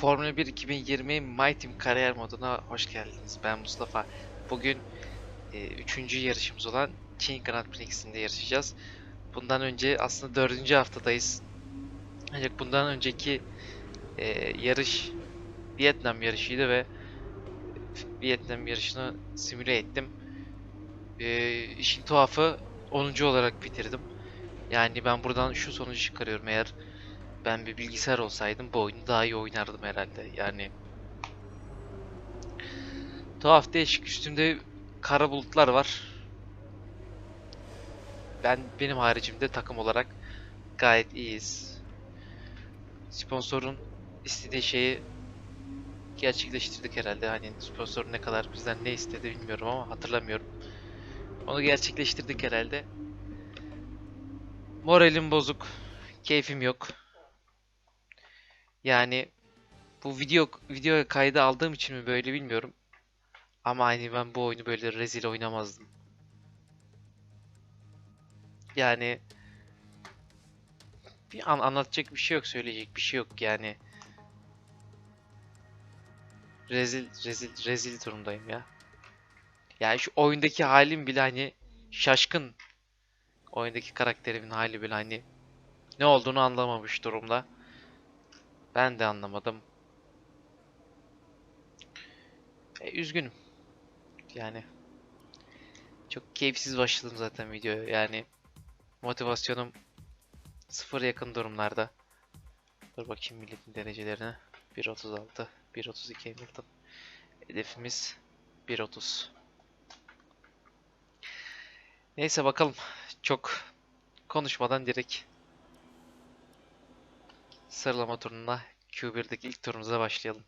Formula 1 2020 My Team kariyer moduna hoş geldiniz. Ben Mustafa. Bugün 3. yarışımız olan Çin Grand Prix'sinde yarışacağız. Bundan önce aslında 4. haftadayız. Ancak bundan önceki e, yarış Vietnam yarışıydı ve Vietnam yarışını simüle ettim. E, işin tuhafı 10. olarak bitirdim. Yani ben buradan şu sonucu çıkarıyorum eğer ben bir bilgisayar olsaydım bu oyunu daha iyi oynardım herhalde. Yani tuhaf değişik üstümde kara bulutlar var. Ben benim haricimde takım olarak gayet iyiyiz. Sponsorun istediği şeyi gerçekleştirdik herhalde. Hani sponsor ne kadar bizden ne istedi bilmiyorum ama hatırlamıyorum. Onu gerçekleştirdik herhalde. Moralim bozuk. Keyfim yok. Yani bu video video kaydı aldığım için mi böyle bilmiyorum. Ama hani ben bu oyunu böyle rezil oynamazdım. Yani bir an anlatacak bir şey yok, söyleyecek bir şey yok yani. Rezil rezil rezil durumdayım ya. Yani şu oyundaki halim bile hani şaşkın. Oyundaki karakterimin hali bile hani ne olduğunu anlamamış durumda. Ben de anlamadım. E, üzgünüm. Yani çok keyifsiz başladım zaten videoya. Yani motivasyonum sıfır yakın durumlarda. Dur bakayım milletin derecelerine. 1.36, 1.32 Hamilton. Hedefimiz 1.30. Neyse bakalım. Çok konuşmadan direkt sıralama turuna Q1'deki ilk turumuza başlayalım.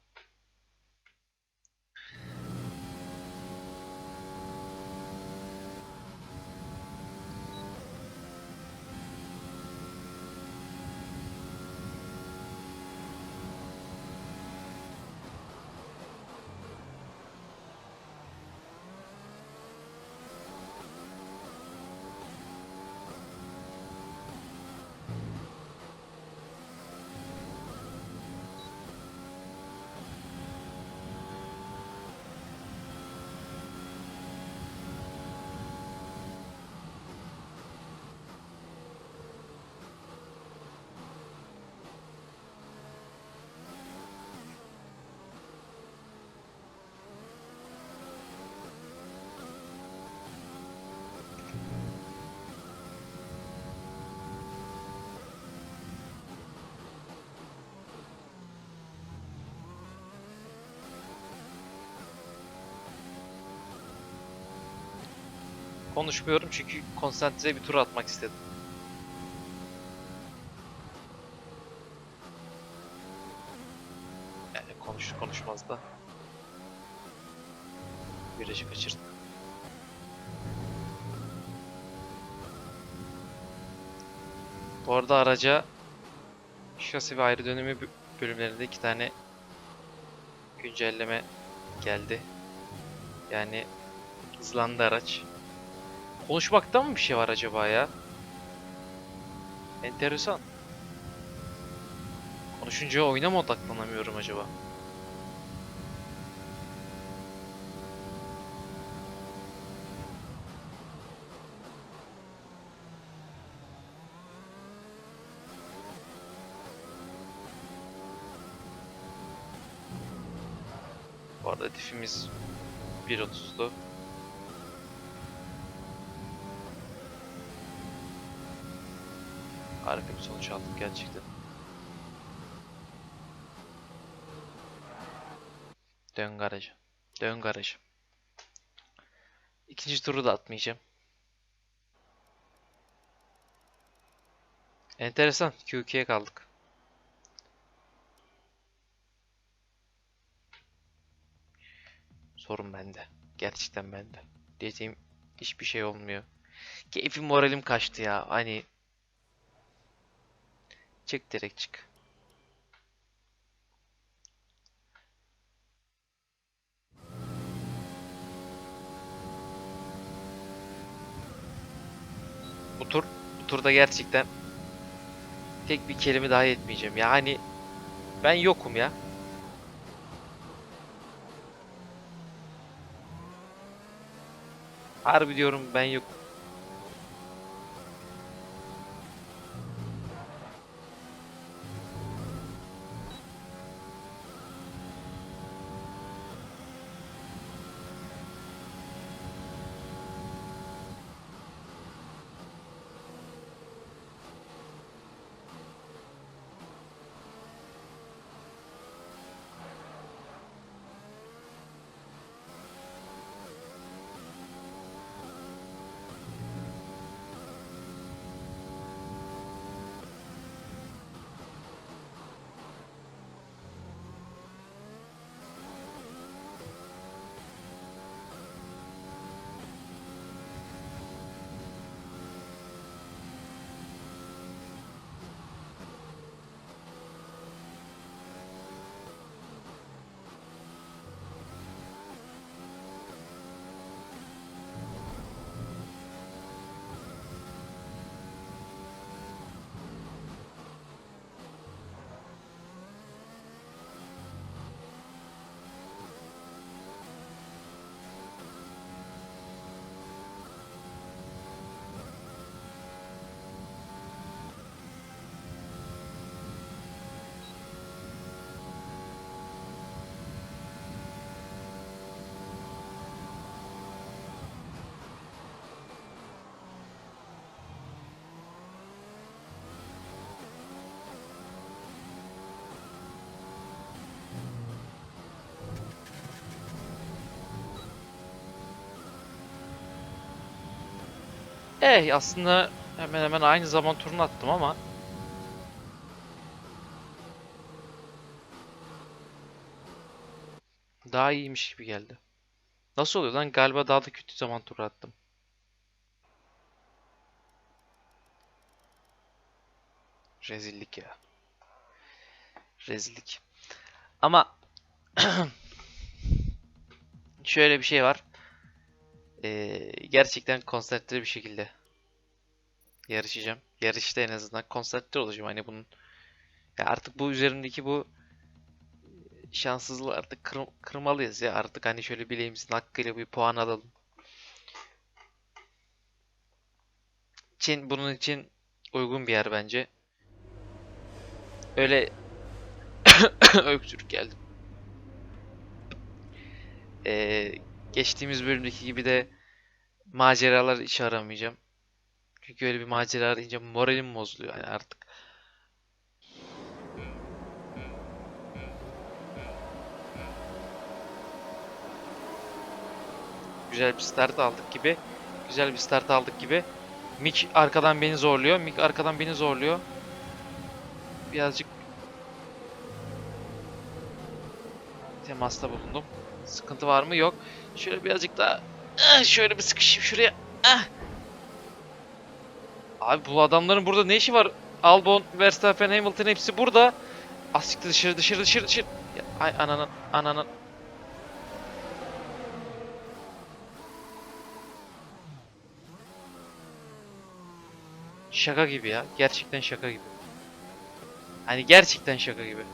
Konuşmuyorum çünkü konsantre bir tur atmak istedim. Yani konuşur konuşmaz da. Virajı kaçırdım. Bu arada araca şasi ve ayrı dönümü bö- bölümlerinde iki tane güncelleme geldi. Yani hızlandı araç. Konuşmakta mı bir şey var acaba ya? Enteresan. Konuşunca oyuna mı odaklanamıyorum acaba? Bu arada hedefimiz 1.30'du. Harika bir sonuç aldık gerçekten. Dön garaja. Dön garaja. İkinci turu da atmayacağım. Enteresan. Q2'ye kaldık. Sorun bende. Gerçekten bende. Diyeceğim hiçbir şey olmuyor. Keyfim moralim kaçtı ya. Hani Çık direkt çık. Bu tur, bu turda gerçekten tek bir kelime daha etmeyeceğim. Yani ben yokum ya. Harbi diyorum ben yokum. Eh aslında hemen hemen aynı zaman turunu attım ama daha iyiymiş gibi geldi. Nasıl oluyor lan? Galiba daha da kötü zaman turu attım. Rezillik ya. Rezillik. Ama şöyle bir şey var. Ee, gerçekten konsantre bir şekilde yarışacağım. Yarışta en azından konsantre olacağım. Hani bunun ya artık bu üzerimdeki bu şanssızlığı artık kır- kırmalıyız ya. Artık hani şöyle bileğimizin hakkıyla bir puan alalım. Çin bunun için uygun bir yer bence. Öyle öksürük geldi. Ee, geçtiğimiz bölümdeki gibi de maceralar hiç aramayacağım. Çünkü öyle bir macera arayınca moralim bozuluyor yani artık. Güzel bir start aldık gibi. Güzel bir start aldık gibi. Mick arkadan beni zorluyor. Mick arkadan beni zorluyor. Birazcık temasta bulundum. Sıkıntı var mı? Yok. Şöyle birazcık daha Ah, şöyle bir sıkışayım şuraya. Ah. Abi bu adamların burada ne işi var? Albon, Verstappen, Hamilton hepsi burada. Asiktir dışarı dışarı dışarı dışarı. Ya, ay ananın ananın. Şaka gibi ya. Gerçekten şaka gibi. Hani gerçekten şaka gibi.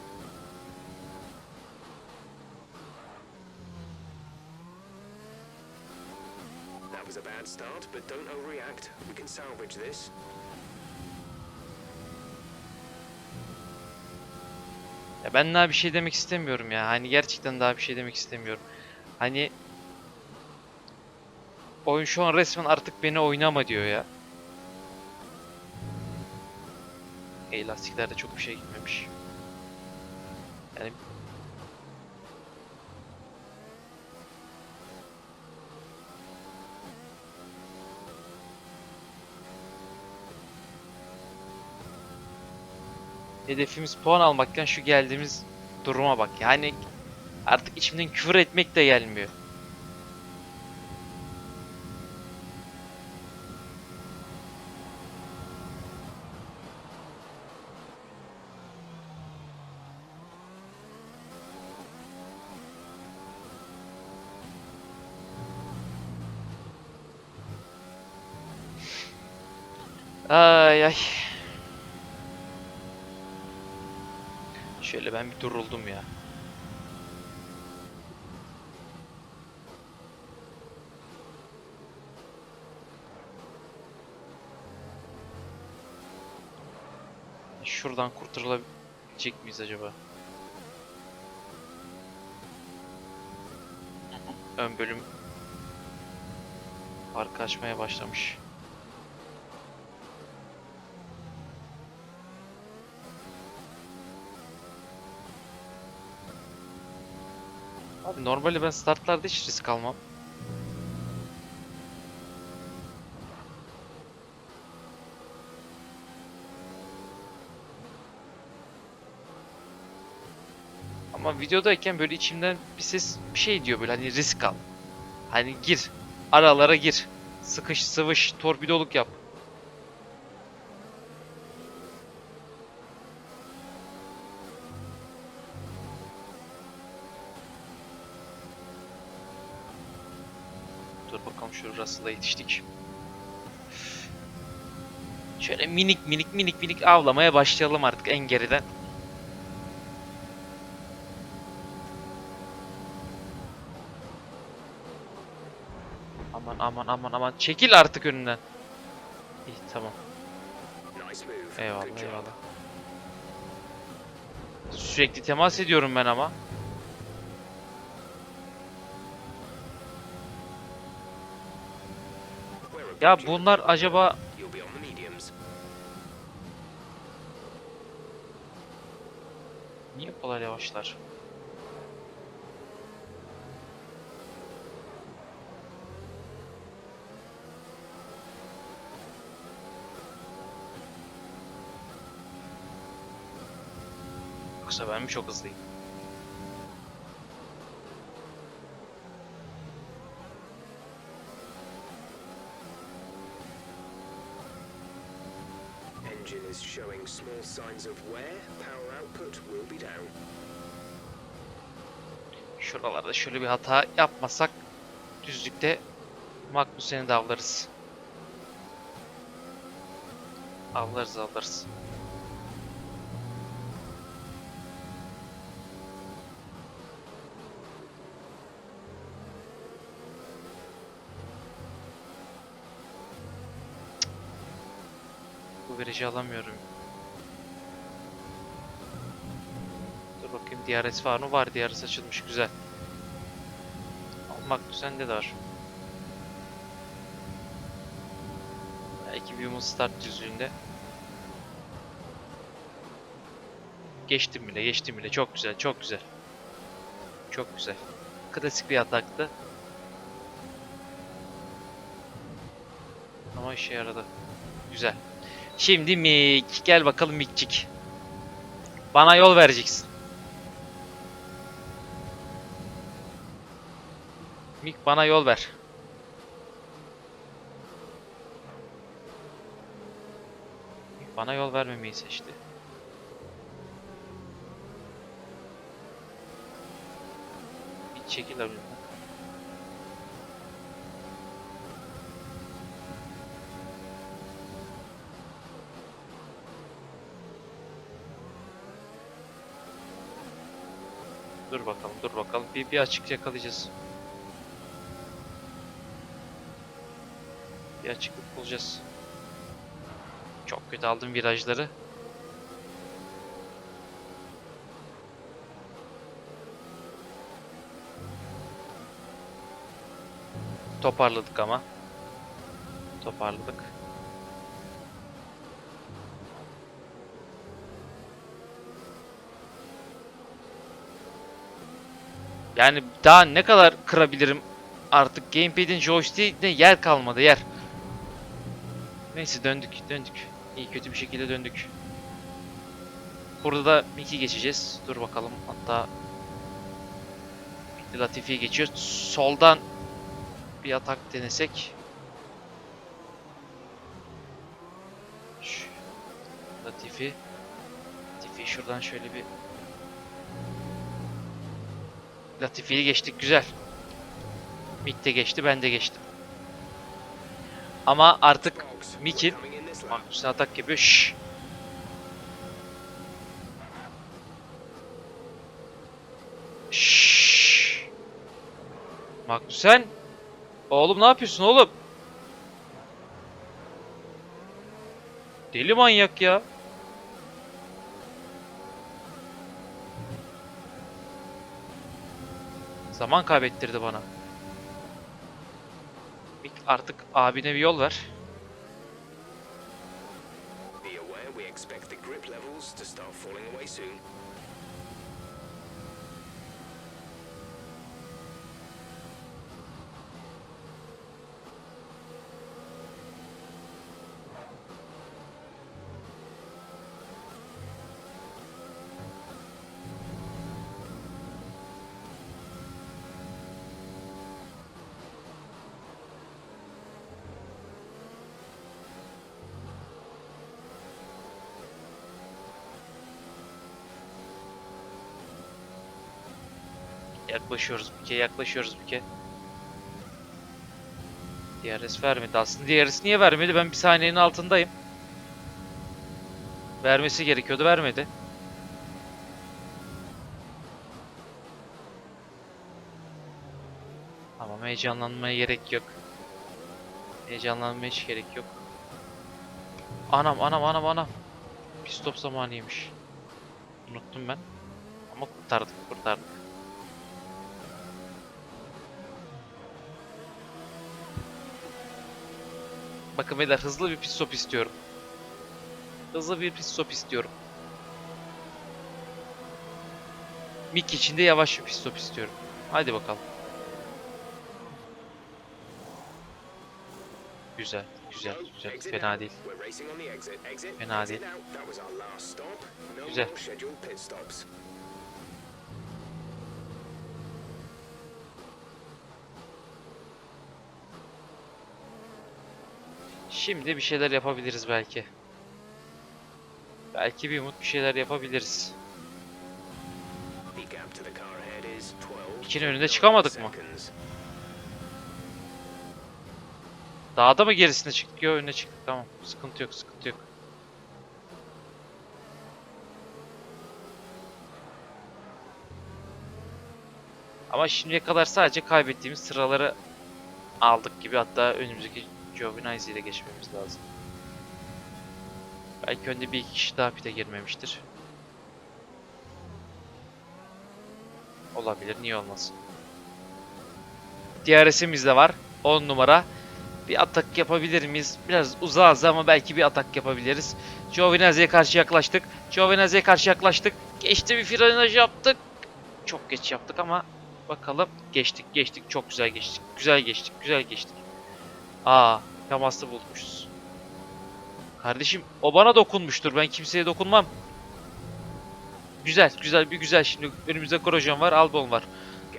Start, but don't overreact. We can salvage this. Ya ben daha bir şey demek istemiyorum ya. Hani gerçekten daha bir şey demek istemiyorum. Hani oyun şu an resmen artık beni oynama diyor ya. Ey lastiklerde çok bir şey gitmemiş. Yani Hedefimiz puan almakken şu geldiğimiz duruma bak. Yani artık içimden küfür etmek de gelmiyor. Ay ay. duruldum ya. Şuradan kurtarılabilecek miyiz acaba? Ön bölüm arka açmaya başlamış. Normalde ben startlarda hiç risk almam. Ama videodayken böyle içimden bir ses bir şey diyor böyle hani risk al. Hani gir. Aralara gir. Sıkış sıvış torpidoluk yap. Dur bakalım şu Russell'a yetiştik. Şöyle minik minik minik minik avlamaya başlayalım artık en geriden. Aman aman aman aman çekil artık önünden. İyi tamam. Eyvallah eyvallah. Sürekli temas ediyorum ben ama. Ya bunlar acaba niye kadar yavaşlar? Yoksa ben mi çok hızlıyım? İs showing small signs of wear. Power output will be down. Şuralarda şöyle bir hata yapmasak düzlükte Magnussen'i de avlarız. Avlarız avlarız. Virajı alamıyorum. Dur bakayım DRS var mı? Var DRS açılmış güzel. Almak düzende de var. Belki bir umut start düzlüğünde. Geçtim bile, geçtim bile. Çok güzel, çok güzel. Çok güzel. Klasik bir ataktı. Ama işe yaradı. Güzel. Şimdi Mik. Gel bakalım Mikcik. Bana yol vereceksin. Mik bana yol ver. Mik bana yol vermemeyi seçti. Bir çekil abi. Dur bakalım, dur bakalım. Bir, bir açık yakalayacağız. Bir açıklık bulacağız. Çok kötü aldım virajları. Toparladık ama. Toparladık. Yani daha ne kadar kırabilirim artık gamepad'in joystick'te yer kalmadı yer. Neyse döndük döndük. İyi kötü bir şekilde döndük. Burada da Mickey geçeceğiz. Dur bakalım hatta Latifi'ye geçiyor. Soldan bir atak denesek. Latifi. Latifi şuradan şöyle bir Latifi'yi geçtik güzel. Mick de geçti ben de geçtim. Ama artık Fogs, Mickey we're coming in this lap. Magnus'un atak yapıyor. Şşş. Şşş. Magnussen. Oğlum ne yapıyorsun oğlum? Deli manyak ya. Zaman kaybettirdi bana. Artık abine bir yol ver. Be aware we expect the grip levels to start falling away soon. Yaklaşıyoruz Mick'e, yaklaşıyoruz Mick'e. DRS vermedi. Aslında DRS niye vermedi? Ben bir saniyenin altındayım. Vermesi gerekiyordu, vermedi. Tamam, heyecanlanmaya gerek yok. Heyecanlanmaya hiç gerek yok. Anam, anam, anam, anam. Pit stop zamanıymış. Unuttum ben. Ama kurtardık, kurtardık. Bakın beyler hızlı bir pit stop istiyorum. Hızlı bir pit stop istiyorum. Mick için de yavaş bir pit stop istiyorum. Hadi bakalım. Güzel, güzel, güzel. Fena değil. Fena değil. Güzel. Şimdi bir şeyler yapabiliriz belki. Belki bir umut bir şeyler yapabiliriz. The gap to the car ahead is 12. İkinin önünde çıkamadık mı? Dağda mı gerisine çıktık? Yok önüne çıktık tamam. Sıkıntı yok sıkıntı yok. Ama şimdiye kadar sadece kaybettiğimiz sıraları aldık gibi hatta önümüzdeki Giovinazzi ile geçmemiz lazım. Belki önde bir iki kişi daha pite girmemiştir. Olabilir niye olmasın. DRS'imiz de var. 10 numara. Bir atak yapabilir miyiz? Biraz uzağız ama belki bir atak yapabiliriz. Giovinazzi'ye karşı yaklaştık. Giovinazzi'ye karşı yaklaştık. Geçti bir frenaj yaptık. Çok geç yaptık ama bakalım. Geçtik geçtik. Çok güzel geçtik. Güzel geçtik. Güzel geçtik. Aa, temaslı bulmuşuz. Kardeşim o bana dokunmuştur. Ben kimseye dokunmam. Güzel güzel bir güzel. Şimdi önümüzde Grosjean var. Albon var.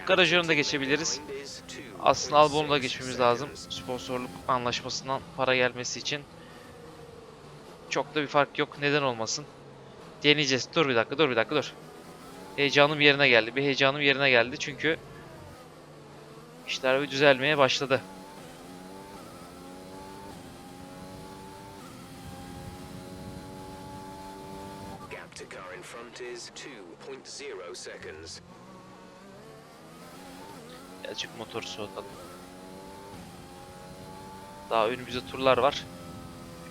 To da geçebiliriz. Aslında Albon'u da geçmemiz lazım. Sponsorluk anlaşmasından para gelmesi için. Çok da bir fark yok. Neden olmasın? Deneyeceğiz. Dur bir dakika, dur bir dakika, dur. Heyecanım yerine geldi. Bir heyecanım yerine geldi çünkü işler bir düzelmeye başladı. Gap to car in front is 2.0 seconds. Birazcık motoru soğutalım. Daha önümüzde turlar var.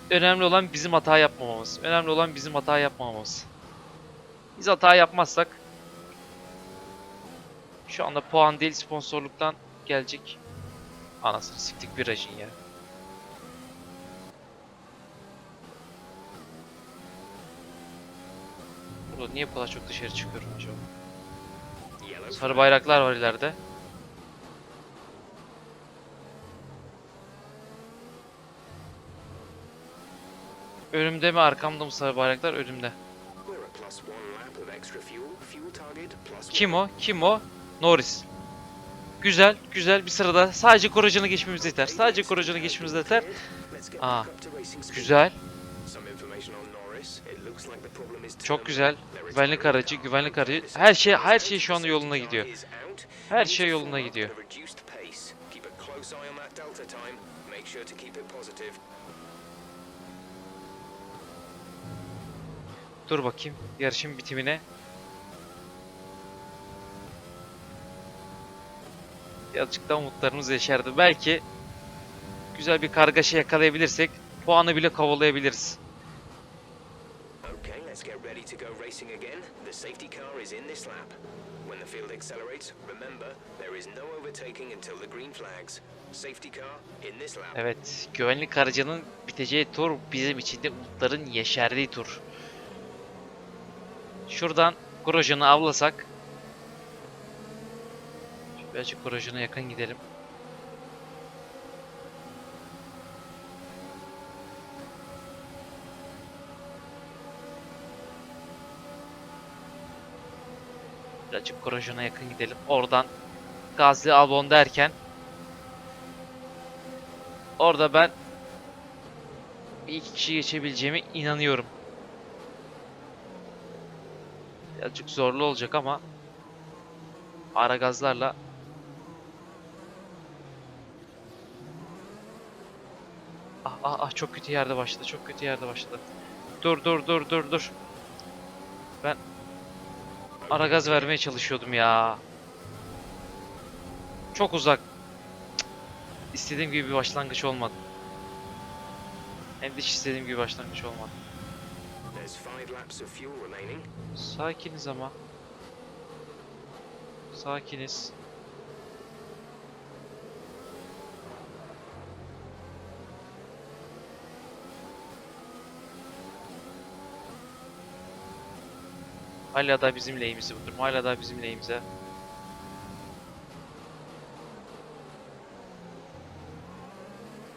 Önemli olan bizim hata yapmamamız. Önemli olan bizim hata yapmamamız. Biz hata yapmazsak şu anda puan değil sponsorluktan gelecek. Anasını siktik virajın ya. Burada niye bu kadar çok dışarı çıkıyorum acaba? Sarı bayraklar var ileride. Önümde mi arkamda mı sarı bayraklar? Önümde. Kim o? Kim o? Norris. Güzel, güzel bir sırada. Sadece koruyucunu geçmemiz yeter. Sadece koruyucunu geçmemiz yeter. Aa. Güzel, çok güzel. Güvenlik aracı, güvenlik aracı. Her şey, her şey şu anda yoluna gidiyor. Her şey yoluna gidiyor. Dur bakayım yarışın bitimine. Birazcık umutlarımız yeşerdi. Belki güzel bir kargaşa yakalayabilirsek puanı bile kovalayabiliriz. Let's get ready to go racing again. The safety car is in this lap. When the field accelerates, remember there is no overtaking until the green flags. Safety car in this lap. Evet, güvenlik aracının biteceği tur bizim için de umutların yeşerdiği tur. Şuradan Grosjean'ı avlasak. Birazcık Grosjean'a yakın gidelim. Birazcık Grosjean'a yakın gidelim. Oradan Gazli Albon derken Orada ben bir iki kişi geçebileceğime inanıyorum. Birazcık zorlu olacak ama ara gazlarla Ah ah ah çok kötü yerde başladı. Çok kötü yerde başladı. Dur dur dur dur dur. Ben ara gaz vermeye çalışıyordum ya. Çok uzak. Cık. İstediğim gibi bir başlangıç olmadı. Hem de hiç istediğim gibi başlangıç olmadı. Sakiniz ama. Sakiniz. Hala da bizim lehimize bu durum. Hala da bizim lehimize.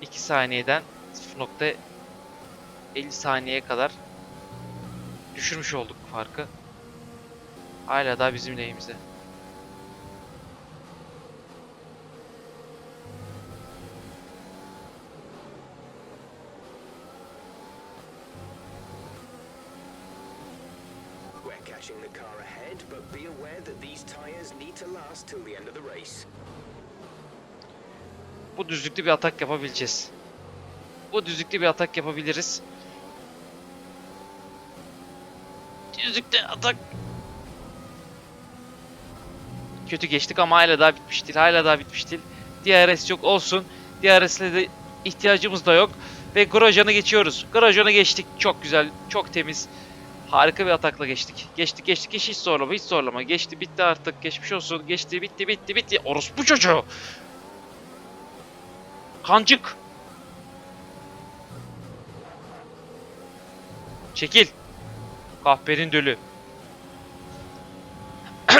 İki saniyeden 0.50 saniyeye kadar düşürmüş olduk farkı. Hala daha bizim lehimize. Catching the car ahead, but be aware that these tyres need to last till the end of the race. Bu düzlükte bir atak yapabileceğiz. Bu düzlükte bir atak yapabiliriz. Düzlükte atak. Kötü geçtik ama hala daha bitmiş değil. Hala daha bitmiş değil. DRS yok olsun. DRS'le de ihtiyacımız da yok. Ve Grosjean'a geçiyoruz. Grosjean'a geçtik. Çok güzel. Çok temiz. Harika bir atakla geçtik. Geçtik geçtik. Hiç, hiç zorlama. Hiç zorlama. Geçti bitti artık. Geçmiş olsun. Geçti bitti bitti bitti. Orospu çocuğu. Kancık. Çekil. Kahperin dölü.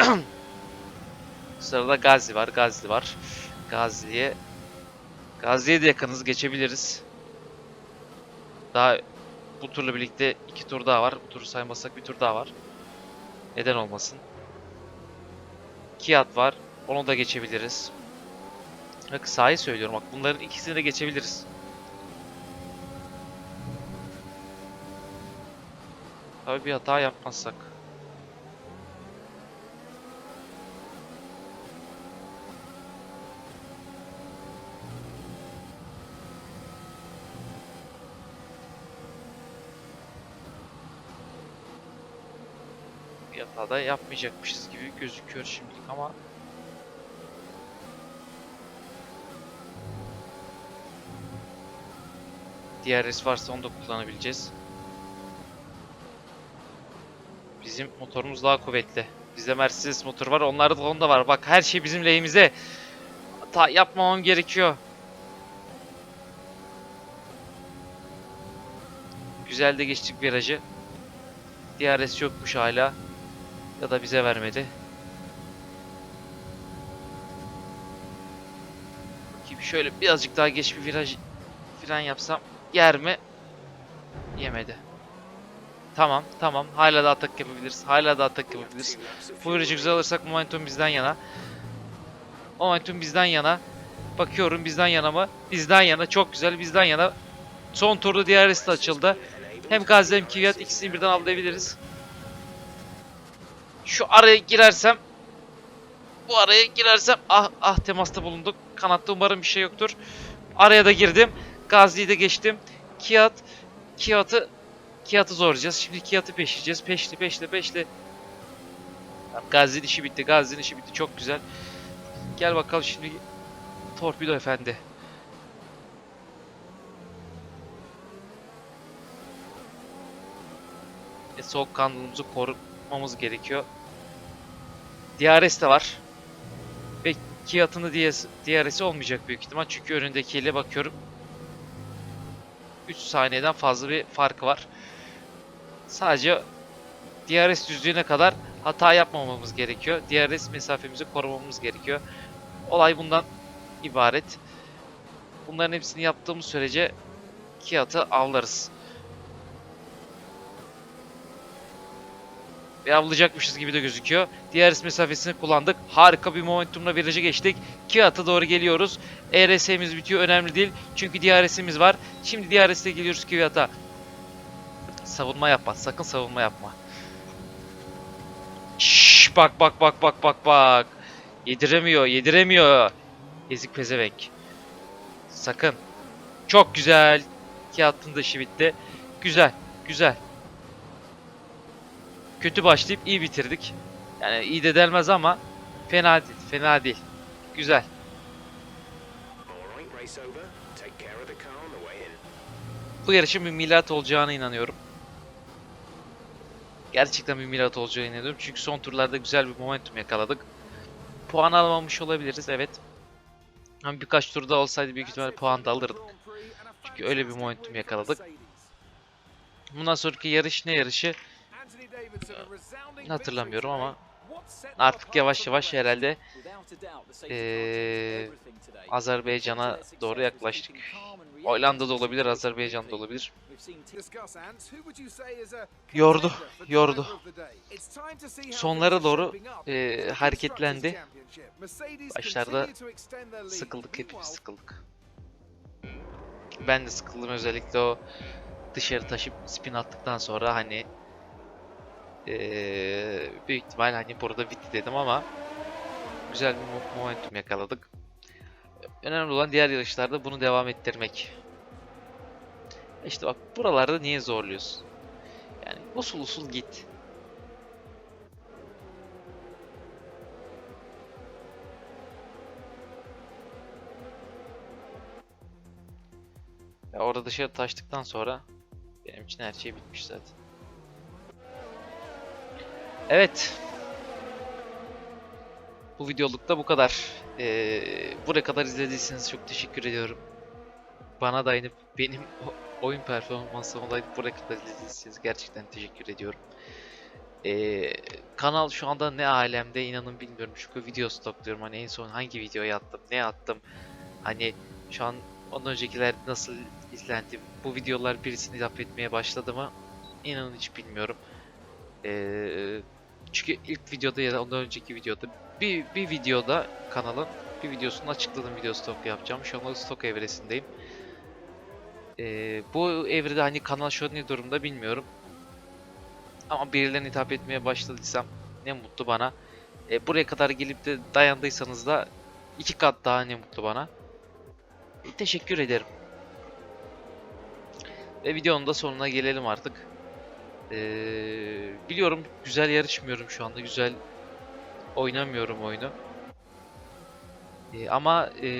Sırada Gazi var. Gazi var. Gazi'ye Gazi'ye de yakınız. Geçebiliriz. Daha bu turla birlikte iki tur daha var. Bu turu saymazsak bir tur daha var. Neden olmasın? Kiat var. Onu da geçebiliriz. Bak sahi söylüyorum bak bunların ikisini de geçebiliriz. Tabii bir hata yapmazsak. Bir hata da yapmayacakmışız gibi gözüküyor şimdilik ama DRS varsa onu da kullanabileceğiz. Bizim motorumuz daha kuvvetli. Bizde Mercedes motor var, onlarda da Honda var. Bak her şey bizim lehimize. Hata yapmamam gerekiyor. Güzel de geçtik virajı. DRS yokmuş hala. Ya da bize vermedi. Bakayım şöyle birazcık daha geç bir viraj fren yapsam yer mi? Yemedi. Tamam, tamam. Hala da atak yapabiliriz. Hala da atak yapabiliriz. Bu virajı güzel alırsak momentum bizden yana. Momentum bizden yana. Bakıyorum bizden yana mı? Bizden yana. Çok güzel. Bizden yana. Son turda DRS de açıldı. Hem Gazi hem Kvyat ikisini birden avlayabiliriz. Şu araya girersem bu araya girersem ah ah temasta bulunduk. Kanatta umarım bir şey yoktur. Araya da girdim. Gazi'yi de geçtim. Kiat Kiat'ı Kiat'ı zorlayacağız. Şimdi Kiat'ı peşleyeceğiz. Peşli peşli peşli. Gazi'nin işi bitti. Gazi'nin işi bitti. Çok güzel. Gel bakalım şimdi Torpido efendi. e, soğukkanlılığımızı korumamız gerekiyor. DRS de var. Ve Kiat'ın da DS DRS'i olmayacak büyük ihtimal. Çünkü önündekiyle bakıyorum. 3 saniyeden fazla bir farkı var. Sadece DRS düzlüğüne kadar hata yapmamamız gerekiyor. DRS mesafemizi korumamız gerekiyor. Olay bundan ibaret. Bunların hepsini yaptığımız sürece Kiat'ı avlarız. Ve avlayacakmışız gibi de gözüküyor. DRS mesafesini kullandık. Harika bir momentumla viraja geçtik. Kiat'a doğru geliyoruz. ERS'miz bitiyor önemli değil. Çünkü DRS'imiz var. Şimdi DRS'e geliyoruz Kiat'a. Savunma yapma. Sakın savunma yapma. Şşş, bak bak bak bak bak bak. Yediremiyor, yediremiyor. Ezik pezevenk. Sakın. Çok güzel. Kiat'ın da işi bitti. Güzel, güzel. Kötü başlayıp iyi bitirdik. Yani iyi de denmez ama fena değil, fena değil. Güzel. Bu yarışın bir milat olacağına inanıyorum. Gerçekten bir milat olacağına inanıyorum. Çünkü son turlarda güzel bir momentum yakaladık. Puan alamamış olabiliriz evet. Ama birkaç turda olsaydı büyük ihtimalle puan da alırdık. Çünkü öyle bir momentum yakaladık. Bundan sonraki yarış ne yarışı hatırlamıyorum ama artık yavaş yavaş herhalde eee, Azerbaycan'a doğru yaklaştık. Hollanda'da olabilir, Azerbaycan'da olabilir. Yordu, yordu. Sonlara doğru e, hareketlendi. Başlarda Sıkıldık hepimiz sıkıldık. Ben de sıkıldım özellikle o dışarı taşıp spin attıktan sonra hani eee, büyük ihtimal hani burada bitti dedim ama güzel bir mo- momentum yakaladık. Önemli olan diğer yarışlarda bunu devam ettirmek. İşte bak buralarda niye zorluyorsun? Yani usul usul git. Ya orada dışarı taştıktan sonra benim için her şey bitmiş zaten. Evet. Bu videolukta bu kadar. Ee, buraya kadar izlediyseniz çok teşekkür ediyorum. Bana dayanıp benim o- oyun performansıma dayanıp buraya kadar izlediyseniz gerçekten teşekkür ediyorum. Ee, kanal şu anda ne alemde inanın bilmiyorum çünkü video stokluyorum hani en son hangi videoyu attım ne attım hani şu an ondan öncekiler nasıl izlendi bu videolar birisini laf etmeye başladı mı inanın hiç bilmiyorum Ee, çünkü ilk videoda ya da ondan önceki videoda bir, bir videoda kanalın bir videosunu açıkladım video stok yapacağım şu anda stok evresindeyim Ee, bu evrede hani kanal şu an ne durumda bilmiyorum ama birilerine hitap etmeye başladıysam ne mutlu bana. E, buraya kadar gelip de dayandıysanız da iki kat daha ne mutlu bana. E, teşekkür ederim. Ve videonun da sonuna gelelim artık. E, biliyorum güzel yarışmıyorum şu anda. Güzel oynamıyorum oyunu. E, ama e,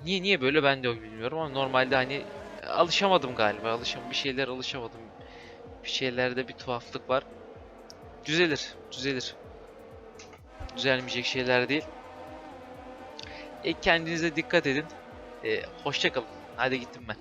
niye niye böyle ben de bilmiyorum ama normalde hani alışamadım galiba. Alışam bir şeyler alışamadım bir şeylerde bir tuhaflık var. Düzelir, düzelir. Düzelmeyecek şeyler değil. E, kendinize dikkat edin. E, hoşça kalın. Hadi gittim ben.